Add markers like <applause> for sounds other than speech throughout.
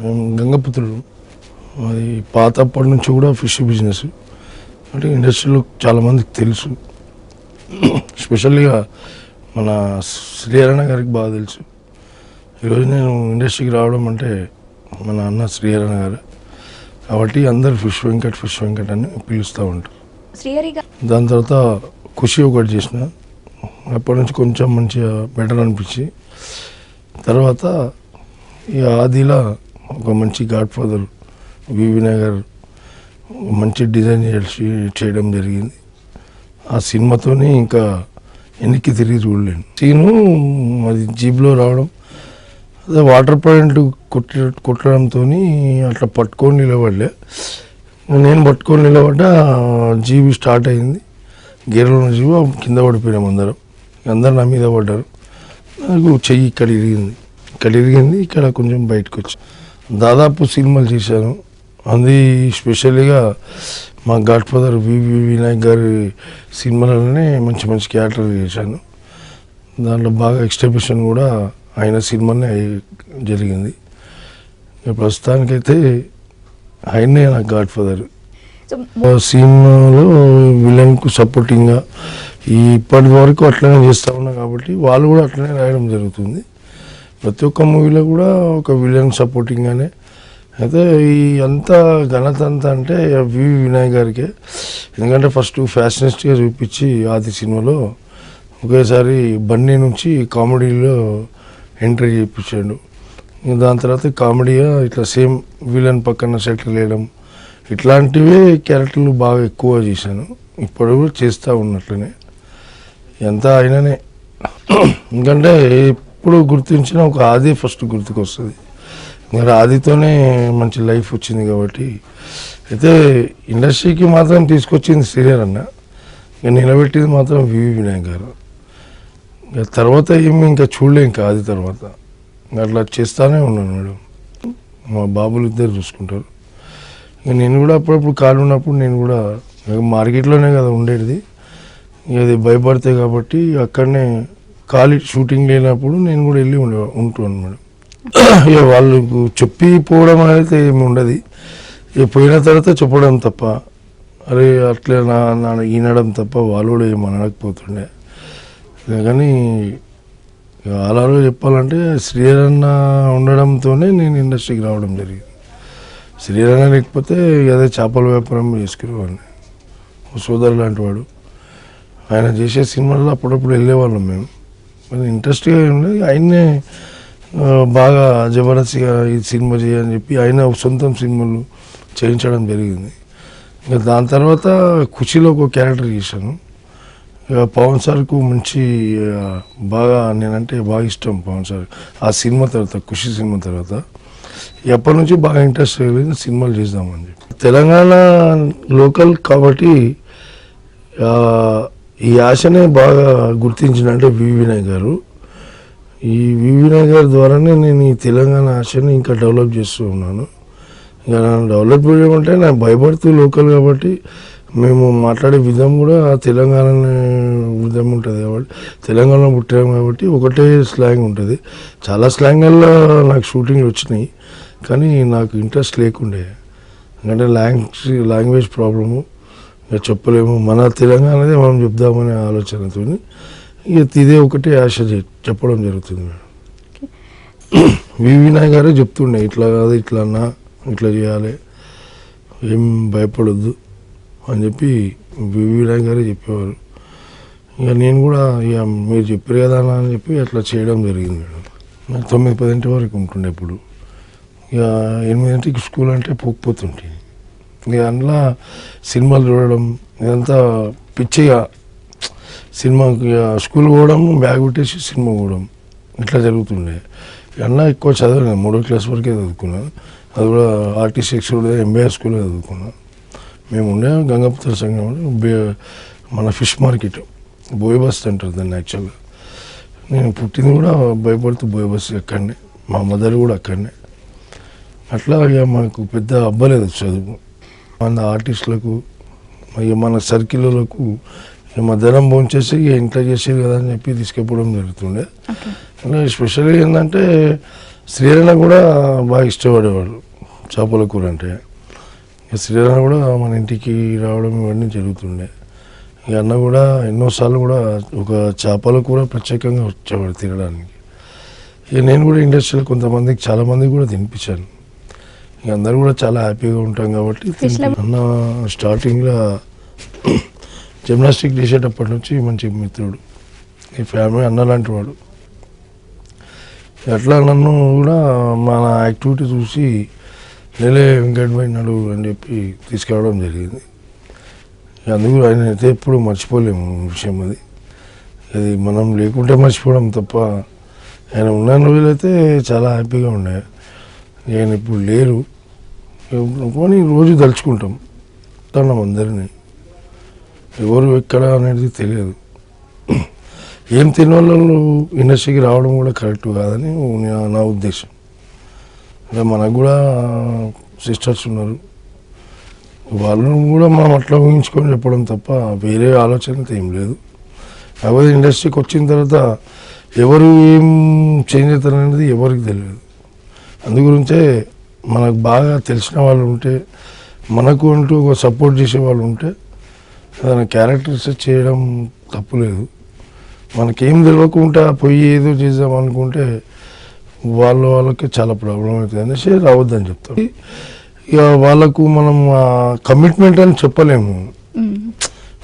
మేము గంగపుత్రులు. అది పాతప్పటి నుంచి కూడా ఫిష్ బిజినెస్. అంటే ఇండస్ట్రీలో చాలామందికి తెలుసు. స్పెషల్గా మన శ్రీహరణ గారికి బాగా తెలుసు. ఈరోజు నేను ఇండస్ట్రీకి రావడం అంటే మన అన్న శ్రీహరణ గారు. కాబట్టి అందరు ఫిష్ వెంకట్ ఫిష్ వెంకట్ అని పిలుస్తూ ఉంటారు. దాని తర్వాత ఖుషి ఒకటి చేసిన. అప్పటి నుంచి కొంచెం మంచిగా బెటర్ అనిపించి. తర్వాత ఈ ఆదిలా ఒక మంచి గాడ్ ఫాదర్ వివి నగర్ మంచి డిజైన్ చేయడం జరిగింది. ఆ సినిమాతోని ఇంకా వెనక్కి తిరిగి చూడలేను. సీను అది జీప్లో రావడం అదే వాటర్ పాయింట్ కొట్ట కొట్టడంతో అట్లా పట్టుకొని నిలబడలే నేను పట్టుకొని నిలబడ్డా జీబీ స్టార్ట్ అయింది. గేర్లో ఉన్న జీబు కింద పడిపోయినాం అందరం. అందరు నా మీద పడ్డారు. నాకు చెయ్యి ఇక్కడ ఇరిగింది. ఇక్కడ ఇరిగింది ఇక్కడ కొంచెం బయటకు వచ్చి దాదాపు సినిమాలు చేశాను. అది స్పెషల్గా మా గాడ్ ఫాదర్ వివి వినాయక్ గారి సినిమాలలోనే మంచి మంచి క్యారెక్టర్ చేశాను. దాంట్లో బాగా ఎక్స్టెబిషన్ కూడా ఆయన సినిమానే జరిగింది. ప్రస్తుతానికైతే ఆయనే నాకు గాడ్ ఫాదర్ సినిమాలో విలన్కు సపోర్టింగ్గా ఈ ఇప్పటి వరకు అట్లనే చేస్తూ ఉన్నా కాబట్టి వాళ్ళు కూడా అట్లనే రాయడం జరుగుతుంది. ప్రతి ఒక్క మూవీలో కూడా ఒక విలన్ సపోర్టింగ్గానే అయితే ఈ అంత ఘనత అంతా అంటే వి వినాయ్ గారికే. ఎందుకంటే ఫస్ట్ ఫ్యాషనిస్ట్గా చూపించి ఆది సినిమాలో ఒకేసారి బన్నీ నుంచి కామెడీలో ఎంట్రీ చేయించాడు. దాని తర్వాత కామెడీగా ఇట్లా సేమ్ విలన్ పక్కన సెటిల్ వేయడం ఇట్లాంటివే క్యారెక్టర్లు బాగా ఎక్కువ చేశాను. ఇప్పుడు కూడా చేస్తూ ఉన్నట్లనే. ఎంత అయిననే. <clears throat> ఎందుకంటే ఎప్పుడు గుర్తించిన ఒక ఆది ఫస్ట్ గుర్తుకొస్తుంది. మరి ఆదితోనే మంచి లైఫ్ వచ్చింది కాబట్టి. అయితే ఇండస్ట్రీకి మాత్రం తీసుకొచ్చింది సీరియల్ అన్న. ఇక నిలబెట్టింది మాత్రం వివి వినాయక్ గారు. ఇంకా తర్వాత ఏమి ఇంకా చూడలే ఇంకా ఆది తర్వాత. అట్లా చేస్తానే ఉన్నాను మేడం. మా బాబులు ఇద్దరు చూసుకుంటారు. ఇంకా నేను కూడా అప్పుడప్పుడు కాలు ఉన్నప్పుడు నేను కూడా మార్కెట్లోనే కదా ఉండేది. ఇక అది భయపడితే కాబట్టి అక్కడనే ఖాళీ షూటింగ్ లేనప్పుడు నేను కూడా వెళ్ళి ఉండే ఉంటాను మేడం. <clears throat> ఇక వాళ్ళకు చెప్పి పోవడం అయితే ఏమి ఉండదు. ఇక పోయిన తర్వాత చెప్పడం తప్ప అరే అట్లే నా నా ఈనడం తప్ప వాళ్ళు కూడా ఏం అనకపోతుండే. కానీ ఇక అలాలో చెప్పాలంటే శ్రీరన్న ఉండడంతోనే నేను ఇండస్ట్రీకి రావడం జరిగింది. శ్రీరన్న లేకపోతే ఇక అదే చేపల వ్యాపారం చేసుకునేవాడిని. సోదరు లాంటి వాడు. ఆయన చేసే సినిమాల్లో అప్పుడప్పుడు వెళ్ళేవాళ్ళం మేము. మరి ఇంట్రెస్ట్గా ఉండేది ఆయన్నే బాగా జబర్దస్త్గా ఈ సినిమా చేయని చెప్పి ఆయన సొంతం సినిమాలు చేయించడం జరిగింది. ఇంకా దాని తర్వాత ఖుషీలో ఒక క్యారెక్టర్ చేశాను ఇక పవన్ సార్కు మంచి బాగా నేనంటే బాగా ఇష్టం పవన్ సార్. ఆ సినిమా తర్వాత ఖుషి సినిమా తర్వాత. ఎప్పటి నుంచి బాగా ఇంట్రెస్ట్ కలిగింది సినిమాలు చేద్దామని చెప్పి. తెలంగాణ లోకల్ కాబట్టి ఈ ఆశనే బాగా గుర్తించినంటే వి. వినాయక్ గారు. ఈ వి. వినాయక్ గారి ద్వారానే నేను ఈ తెలంగాణ ఆశని ఇంకా డెవలప్ చేస్తూ ఉన్నాను. ఇంకా డెవలప్ చేయమంటే నాకు భయపడుతూ లోకల్ కాబట్టి మేము మాట్లాడే విధం కూడా తెలంగాణ విధం ఉంటుంది కాబట్టి తెలంగాణలో పుట్టాము కాబట్టి ఒకటే స్లాంగ్ ఉంటుంది. చాలా స్లాంగ్లలో నాకు షూటింగ్లు వచ్చినాయి. కానీ నాకు ఇంట్రెస్ట్ లేకుండే. ఎందుకంటే లాంగ్వేజ్ లాంగ్వేజ్ ప్రాబ్లము. ఇక చెప్పలేము. మన తెలంగాణదే మనం చెప్దామనే ఆలోచనతో ఇక ఇదే ఒకటే ఆశ చెప్పడం జరుగుతుంది మేడం. వి వినాయక్ గారే చెప్తుండే ఇట్లా కాదు ఇట్లా అన్నా ఇట్లా చేయాలి ఏం భయపడొద్దు అని చెప్పి వి వినాయక్ గారే చెప్పేవారు. ఇక నేను కూడా ఇక మీరు చెప్పారు కదా అన్న అని చెప్పి అట్లా చేయడం జరిగింది మేడం. నాకు తొమ్మిది పదింటి వరకు ఉంటుండే ఇప్పుడు. ఇక ఎనిమిదింటికి స్కూల్ అంటే పోకపోతుంటే. ఇక సినిమాలు చూడడం ఇదంతా పిచ్చిగా సినిమాకి ఇక స్కూల్ పోవడం బ్యాగ్ పెట్టేసి సినిమా పోవడం ఇట్లా జరుగుతుండే. అన్న ఎక్కువ చదవలేదు మూడో క్లాస్ వరకే చదువుకున్నాను అది కూడా ఆర్టీసీ ఎక్స్కూల్ ఎంబీఆర్ స్కూల్లో చదువుకున్నాను మేము ఉండే గంగాపుత్ర సంఘం బే- మన ఫిష్ మార్కెట్ బోయ్ బస్ అంటారు దాన్ని యాక్చువల్గా. నేను పుట్టింది కూడా భయపడుతూ బోయ్ బస్ అక్కడనే మా మదర్ కూడా అక్కడనే. అట్లా ఇక మాకు పెద్ద అబ్బలేదు చదువు. మన ఆర్టిస్టులకు మన సర్కిల్లకు మధ్యాహ్నం భోంచేసి ఇక ఇంట్లో చేసేది కదా అని చెప్పి తీసుకెళ్ళడం జరుగుతుండే. స్పెషల్గా ఏంటంటే శ్రీరణ కూడా బాగా ఇష్టపడేవాడు చేపల కూర అంటే. ఇక శ్రీరణ కూడా మన ఇంటికి రావడం ఇవన్నీ జరుగుతుండే. ఇక అన్న కూడా ఎన్నోసార్లు కూడా ఒక చేపల కూర ప్రత్యేకంగా వచ్చేవాడు తినడానికి. ఇక నేను కూడా ఇండస్ట్రీలో కొంతమందికి చాలా మందికి కూడా తినిపించాను. అందరూ కూడా చాలా హ్యాపీగా ఉంటాం కాబట్టి అన్న స్టార్టింగ్లో జిమ్నాస్టిక్ చేసేటప్పటి నుంచి మంచి మిత్రుడు. ఈ ఫ్యామిలీ అన్న లాంటి వాడు. ఎట్లా నన్ను కూడా మన యాక్టివిటీ చూసి నేలే వెంకట్ పోయినాడు అని చెప్పి తీసుకెళ్ళడం జరిగింది. అందుకు ఆయన అయితే ఎప్పుడు మర్చిపోలేము విషయం అది. అది మనం లేకుంటే మర్చిపోవడం తప్ప ఆయన ఉన్న రోజులైతే చాలా హ్యాపీగా ఉండే. ఆయన ఇప్పుడు లేరు. కానీ రోజు తలుచుకుంటాం తనం అందరినీ. ఎవరు ఎక్కడ అనేది తెలియదు. ఏం తినవాళ్ళు ఇండస్ట్రీకి రావడం కూడా కరెక్ట్ కాదని నా- ఉద్దేశం. అంటే మనకు కూడా సిస్టర్స్ ఉన్నారు. వాళ్ళను కూడా మనం అట్లా ఊహించుకొని చెప్పడం తప్ప వేరే ఆలోచన ఏం లేదు. కాకపోతే ఇండస్ట్రీకి వచ్చిన తర్వాత ఎవరు ఏం చేంజ్ అవుతారనేది ఎవరికి తెలియదు. అందుగురించే మనకు బాగా తెలిసిన వాళ్ళు ఉంటే మనకు అంటూ ఒక సపోర్ట్ చేసే వాళ్ళు ఉంటే ఏదైనా క్యారెక్టర్స్ చేయడం తప్పులేదు. మనకేం తెలియకుండా పోయి ఏదో చేద్దాం అనుకుంటే వాళ్ళ వాళ్ళకి చాలా ప్రాబ్లం అవుతుంది. అనేసి రావద్దని చెప్తాం ఇక వాళ్ళకు మనం కమిట్మెంట్ అని చెప్పలేము.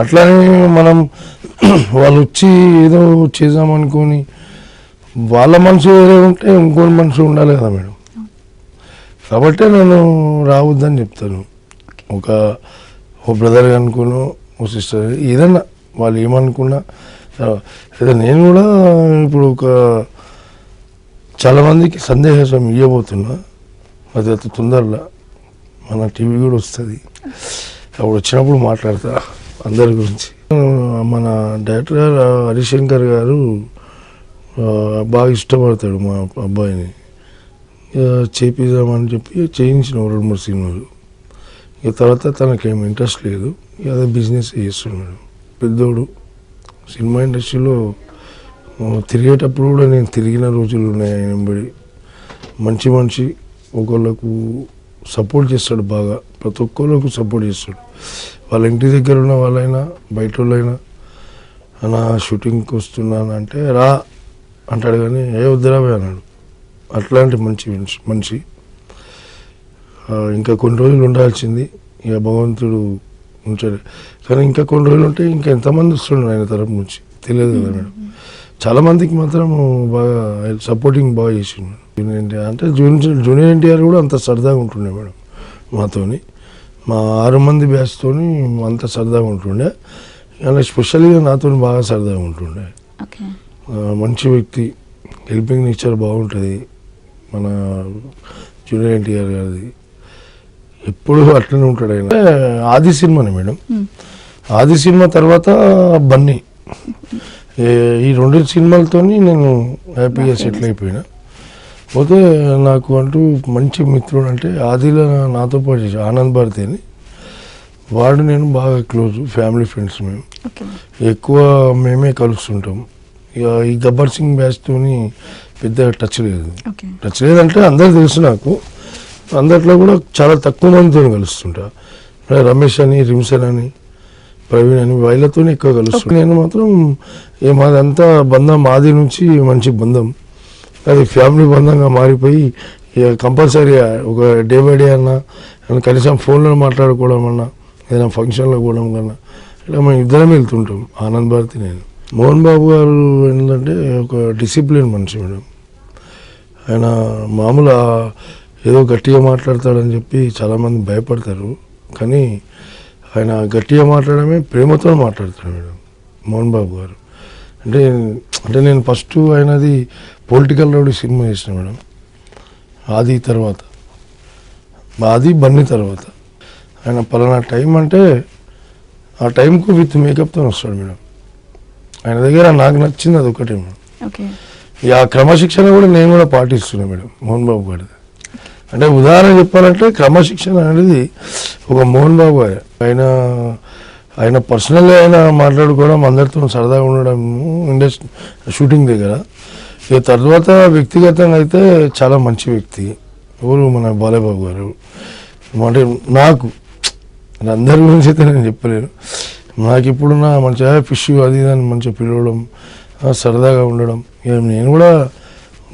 అట్లానే మనం <clears throat> వాళ్ళు వచ్చి ఏదో చేద్దామనుకొని వాళ్ళ మనసు వేరే ఉంటే ఇంకోటి మనసు ఉండాలి కదా మేడం. కాబట్టే నేను రావద్దని చెప్తాను. ఒక ఓ బ్రదర్ అనుకోను ఓ సిస్టర్ ఏదన్నా వాళ్ళు ఏమనుకున్నా లేదా నేను కూడా ఇప్పుడు ఒక చాలామందికి సందేశం ఇవ్వబోతున్నా. అది అతి తొందరలో మన టీవీ కూడా వస్తుంది. అప్పుడు వచ్చినప్పుడు మాట్లాడతా అందరి గురించి. మన డైరెక్టర్ గారు హరిశంకర్ గారు బాగా ఇష్టపడతాడు మా అబ్బాయిని. చేపిద్దామని చెప్పి చేయించిన రెండు మూడు సినిమాలు. ఇక తర్వాత తనకేం ఇంట్రెస్ట్ లేదు. ఇక అదే బిజినెస్ చేస్తున్నాడు పెద్దోడు. సినిమా ఇండస్ట్రీలో తిరిగేటప్పుడు కూడా నేను తిరిగిన రోజులు ఉన్నాయి ఆయన వెంబడి. మంచి మనిషి. ఒకళ్ళకు సపోర్ట్ చేస్తాడు బాగా. ప్రతి ఒక్కళ్ళకు సపోర్ట్ చేస్తాడు. వాళ్ళ ఇంటి దగ్గర ఉన్న వాళ్ళైనా బయట వాళ్ళైనా నా షూటింగ్కి వస్తున్నాను అంటే రా అంటాడు కానీ ఏ వద్దురా అన్నాడు. అట్లాంటి మంచి మనిషి ఇంకా కొన్ని రోజులు ఉండాల్సింది ఇక భగవంతుడు ఉంచాడు. కానీ ఇంకా కొన్ని రోజులు ఉంటే ఇంకా ఎంతమంది వస్తున్నారు ఆయన తరపు నుంచి? తెలియదు కదా మేడం. చాలా మందికి మాత్రం బాగా సపోర్టింగ్ బాగా చేసిండు. జూనియర్ ఎన్టీఆర్ అంటే జూనియర్ జూనియర్ ఎన్టీఆర్ కూడా అంత సరదాగా ఉంటుండే మేడం మాతోని. మా ఆరు మంది బ్యాచ్తోని అంత సరదాగా ఉంటుండే. అలా స్పెషల్గా నాతో బాగా సరదాగా ఉంటుండే. మంచి వ్యక్తి హెల్పింగ్ నేచర్ బాగుంటుంది. మన జూనియర్ ఎన్టీఆర్ గారిది. ఎప్పుడు అట్లనే ఉంటాడు ఆయన. ఆది సినిమానే మేడం. ఆది సినిమా తర్వాత బన్నీ. ఈ రెండు సినిమాలతోని నేను హ్యాపీగా సెటిల్ అయిపోయినా. పోతే నాకు అంటూ మంచి మిత్రుడు అంటే ఆదిలో నాతో పాటు చేసి ఆనంద్ భారతి అని. వాడు నేను బాగా క్లోజ్ ఫ్యామిలీ ఫ్రెండ్స్ మేము. ఎక్కువ మేమే కలుస్తుంటాం. ఇక ఈ గబ్బర్ సింగ్ బ్యాచ్తోని పెద్ద టచ్ లేదు. టచ్ లేదంటే అందరు తెలుసు నాకు. అందరిలో కూడా చాలా తక్కువ మందితో కలుస్తుంటా. రమేష్ అని రిమ్సన్ అని ప్రవీణ్ అని వీళ్ళతో ఎక్కువ కలుస్తాను నేను మాత్రం ఏ మాదంతా బంధం మాది నుంచి మంచి బంధం. అది ఫ్యామిలీ బంధంగా మారిపోయి ఇక కంపల్సరీ ఒక డే బై డే అన్నా కనీసం ఫోన్లో మాట్లాడుకోవడం అన్నా ఏదైనా ఫంక్షన్లో పోవడం కన్నా ఇలా మేము ఇద్దరం వెళ్తుంటాం. ఆనంద్ భారతి నేను. మోహన్ బాబు గారు ఏంటంటే ఒక డిసిప్లిన్ మనిషి మేడం. ఆయన మామూలు ఏదో గట్టిగా మాట్లాడతాడని చెప్పి చాలామంది భయపడతారు. కానీ ఆయన గట్టిగా మాట్లాడమే ప్రేమతో మాట్లాడతాడు మేడం మోహన్ బాబు గారు. అంటే అంటే నేను ఫస్ట్ ఆయనది పొలిటికల్ రౌడీ సినిమా చేసిన మేడం ఆది తర్వాత. ఆది బన్నీ తర్వాత. ఆయన పలానా టైం అంటే ఆ టైంకు విత్ మేకప్తో వస్తాడు మేడం. ఆయన దగ్గర నాకు నచ్చింది అది ఒకటే మేడం ఆ క్రమశిక్షణ కూడా నేను కూడా పాటిస్తున్నా మేడం మోహన్ బాబు గారిది. అంటే ఉదాహరణ చెప్పాలంటే క్రమశిక్షణ అనేది ఒక మోహన్ బాబు గారు. ఆయన ఆయన పర్సనల్గా ఆయన మాట్లాడుకోవడం అందరితో సరదాగా ఉండడం ఇండస్ట్రీ షూటింగ్ దగ్గర. ఇక తర్వాత వ్యక్తిగతంగా అయితే చాలా మంచి వ్యక్తి. ఎవరు మన బాలయ్యబాబు గారు? అంటే నాకు అందరి గురించి అయితే నేను చెప్పలేను. నాకు ఇప్పుడున్న మంచిగా ఫిష్ అది ఇది అని మంచిగా పిలవడం సరదాగా ఉండడం నేను కూడా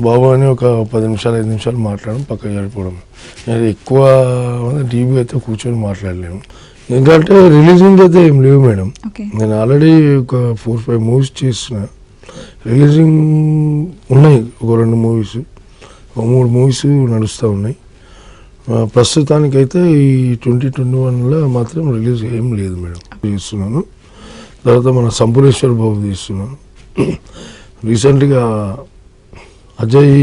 బాబు అని ఒక పది నిమిషాలు ఐదు నిమిషాలు మాట్లాడడం పక్కకి వెళ్ళిపోవడం నేను ఎక్కువ టీవీ అయితే కూర్చొని మాట్లాడలేము ఎందుకంటే రిలీజింగ్ అయితే ఏం లేవు మేడం. నేను ఆల్రెడీ ఒక ఫోర్ ఫైవ్ మూవీస్ చేసిన. రిలీజింగ్ ఉన్నాయి ఒక రెండు మూవీస్. ఒక మూడు మూవీస్ నడుస్తూ ఉన్నాయి. ప్రస్తుతానికైతే ఈ ట్వంటీ ట్వంటీ వన్లో మాత్రం రిలీజ్ ఏం లేదు మేడం. చేస్తున్నాను తర్వాత మన సంపూర్ణేశ్వర బాబు తీస్తున్నాను. రీసెంట్గా అజయ్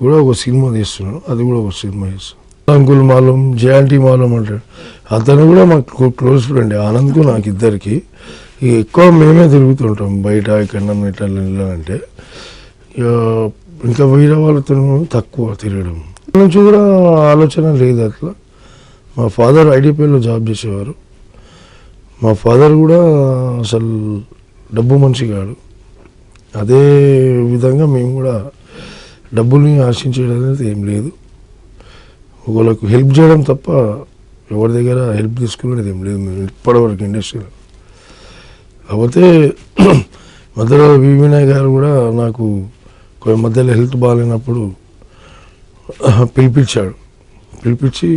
కూడా ఒక సినిమా తీస్తున్నాను అది కూడా ఒక సినిమా చేస్తున్నాను అంకుల్ మాలం జయాంటీ మాలం అంటాడు. అతను కూడా మాకు క్లోజ్ ఫ్రెండ్. ఆనంద్కు నాకు ఇద్దరికి. ఇక ఎక్కువ మేమే తిరుగుతుంటాం బయట ఎక్కడ ఇట్లా అంటే ఇక ఇంకా వేరే వాళ్ళతో తక్కువ తిరగడం. నుంచి కూడా ఆలోచన లేదు అట్లా. మా ఫాదర్ ఐడిపిఎల్లో జాబ్ చేసేవారు. మా ఫాదర్ కూడా అసలు డబ్బు మనిషి కాడు. అదే విధంగా మేము కూడా డబ్బుల్ని ఆశించడం అనేది ఏం లేదు. ఒకళ్ళకు హెల్ప్ చేయడం తప్ప ఎవరి దగ్గర హెల్ప్ తీసుకునేది ఏం లేదు మేము ఇప్పటివరకు ఇండస్ట్రీలో. కాకపోతే <clears throat> మధ్యలో వివినాయ్ గారు కూడా నాకు కొంచెం మధ్యలో హెల్త్ బాగాలేనప్పుడు <clears throat> పిలిపించాడు. పిలిపించి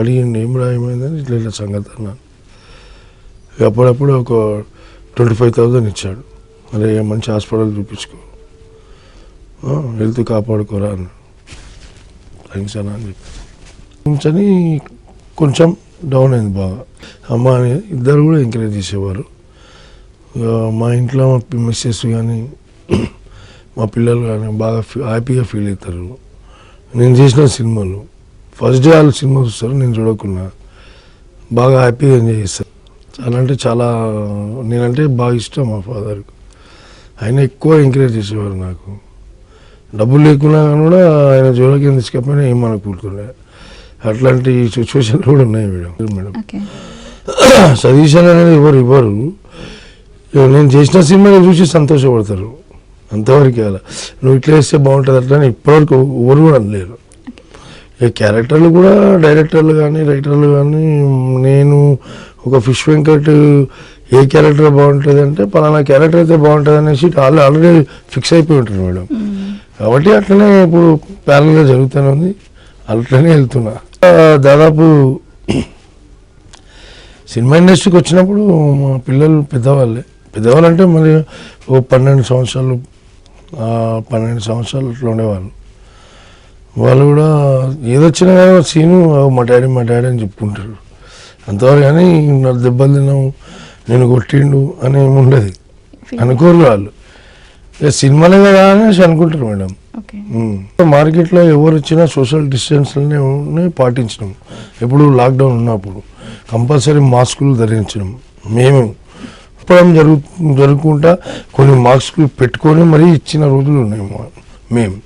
అడిగిండి ఏం రాయమైందని ఇట్లా ఇట్లా సంగతి అన్నాను అప్పుడప్పుడు ఒక ట్వంటీ ఫైవ్ థౌజండ్ ఇచ్చాడు. అరే మంచి హాస్పిటల్ చూపించుకో. హెల్త్ కాపాడుకోరా అన్న. థ్యాంక్స్ అన్న అని చెప్పి. కొంచెం డౌన్ అయింది బాగా. అమ్మ అని ఇద్దరు కూడా ఎంకరేజ్ చేసేవారు. మా ఇంట్లో మా మిస్సెస్ కానీ మా పిల్లలు కానీ బాగా ఫీ- హ్యాపీగా ఫీల్ అవుతారు. నేను చేసిన సినిమాలు. ఫస్ట్ డే వాళ్ళు సినిమా చూస్తారు నేను చూడకుండా బాగా హ్యాపీగా ఎంజాయ్ చేస్తారు. చాలా అంటే చాలా నేనంటే బాగా ఇష్టం మా ఫాదర్కి ఆయన ఎక్కువ ఎంకరేజ్ చేసేవారు నాకు. డబ్బులు లేకున్నా కానీ కూడా ఆయన జోలకి తీసుకపోయినా ఏం అనుకుంటుండే అట్లాంటి సిచ్యువేషన్లు కూడా ఉన్నాయి మేడం. మేడం. సజెషన్ అనేది ఎవరు ఇవ్వరు. నేను చేసిన సినిమా చూసి సంతోషపడతారు. అంతవరకు అలా. నువ్వు ఇట్లా వేస్తే బాగుంటుంది అట్లా ఇప్పటివరకు ఎవరు కూడా అనలేరు. ఇక క్యారెక్టర్లు కూడా డైరెక్టర్లు కానీ రైటర్లు కానీ నేను ఒక ఫిష్ వెంకట్ ఏ క్యారెక్టర్ బాగుంటుంది అంటే పలానా క్యారెక్టర్ అయితే బాగుంటుంది అనేసి వాళ్ళు ఆల్రెడీ ఫిక్స్ అయిపోయి ఉంటారు మేడం. కాబట్టి అట్లనే ఇప్పుడు ప్యారల్గా జరుగుతూనే ఉంది. అట్లనే వెళ్తున్నా. దాదాపు సినిమా ఇండస్ట్రీకి వచ్చినప్పుడు మా పిల్లలు పెద్దవాళ్ళే. పెద్దవాళ్ళు అంటే మరి ఓ పన్నెండు సంవత్సరాలు పన్నెండు సంవత్సరాలు అట్లా ఉండేవాళ్ళు. వాళ్ళు కూడా ఏదొచ్చినా కానీ సీను "ఆ, మా డాడీ మా డాడీ అని చెప్పుకుంటారు. అంతవరకు కానీ నా దెబ్బలు నేను కొట్టిండు అని ఉండదు. అనుకోరు వాళ్ళు. ఇక సినిమాలే కదా అనేసి అనుకుంటారు మేడం. మార్కెట్లో ఎవరు వచ్చినా సోషల్ డిస్టెన్స్లనే పాటించడం. ఎప్పుడు లాక్డౌన్ ఉన్నప్పుడు కంపల్సరీ మాస్కులు ధరించడం. మేము చెప్పడం జరుగు జరుగుకుంటా కొన్ని మాస్కులు పెట్టుకొని మరీ ఇచ్చిన రోజులు ఉన్నాయి మేము.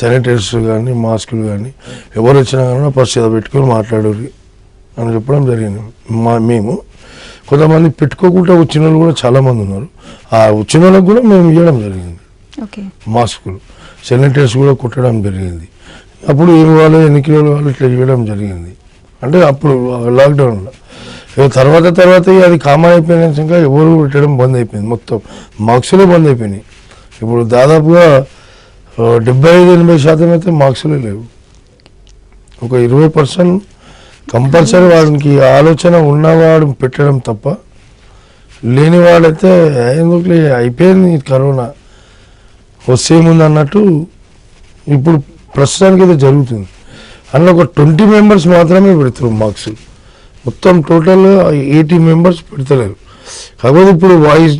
శానిటైజర్స్ కానీ మాస్కులు కానీ ఎవరు వచ్చినా కానీ ఫస్ట్ ఏదో పెట్టుకొని మాట్లాడరు అని చెప్పడం జరిగింది. మా మేము కొంతమంది పెట్టుకోకుండా వచ్చిన వాళ్ళు కూడా చాలామంది ఉన్నారు. ఆ వచ్చిన వాళ్ళకి కూడా మేము ఇవ్వడం జరిగింది. ఓకే. మాస్కులు శానిటైజర్స్ కూడా కుట్టడం జరిగింది. అప్పుడు ఏమి వాళ్ళు ఎన్ని కిలోలు వాళ్ళు ఇట్లా ఇవ్వడం జరిగింది. అంటే అప్పుడు లాక్డౌన్లో తర్వాత తర్వాత అది కామన్ అయిపోయినాక ఇంకా ఎవరు పెట్టడం బంద్ అయిపోయింది. మొత్తం మార్క్సులే బంద్ అయిపోయినాయి. ఇప్పుడు దాదాపుగా డెబ్బై ఐదు ఎనభై శాతం అయితే మార్క్సులే లేవు. ఒక ఇరవై పర్సెంట్ కంపల్సరీ వాడికి ఆలోచన ఉన్నవాడు పెట్టడం తప్ప లేనివాడైతే ఎందుకు అయిపోయింది కరోనా. వస్తేముంది అన్నట్టు ఇప్పుడు ప్రస్తుతానికి అయితే జరుగుతుంది. అందులో ఒక ట్వంటీ మెంబర్స్ మాత్రమే పెడతారు మార్క్స్. మొత్తం టోటల్ ఎయిటీ మెంబర్స్ పెడతలేరు. కాకపోతే ఇప్పుడు వాయిస్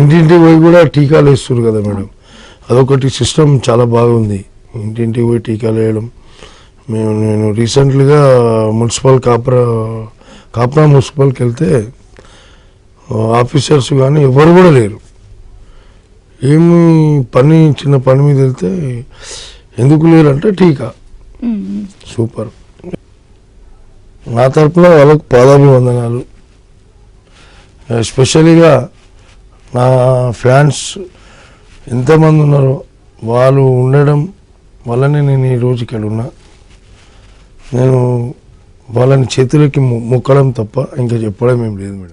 ఇంటింటికి పోయి కూడా టీకాలు వేస్తున్నారు కదా మేడం. అదొకటి సిస్టమ్ చాలా బాగుంది. ఇంటింటికి పోయి టీకాలు వేయడం. మేము నేను రీసెంట్లీగా మున్సిపల్ కాపురా కాపురా మున్సిపల్కి వెళ్తే ఆఫీసర్స్ కానీ ఎవరు కూడా లేరు. ఏమి పని చిన్న పని మీద వెళ్తే ఎందుకు లేరంటే టీకా. సూపర్. నా తరపున వాళ్ళకు పాదాభివందనాలు. ఎస్పెషలీగా నా ఫ్యాన్స్ ఎంతమంది ఉన్నారో వాళ్ళు ఉండడం వల్లనే నేను ఈ రోజు ఇక్కడ ఉన్నా. నేను వాళ్ళని చేతులకి మొ- మొక్కడం తప్ప ఇంకా చెప్పడం ఏం లేదు మేడం.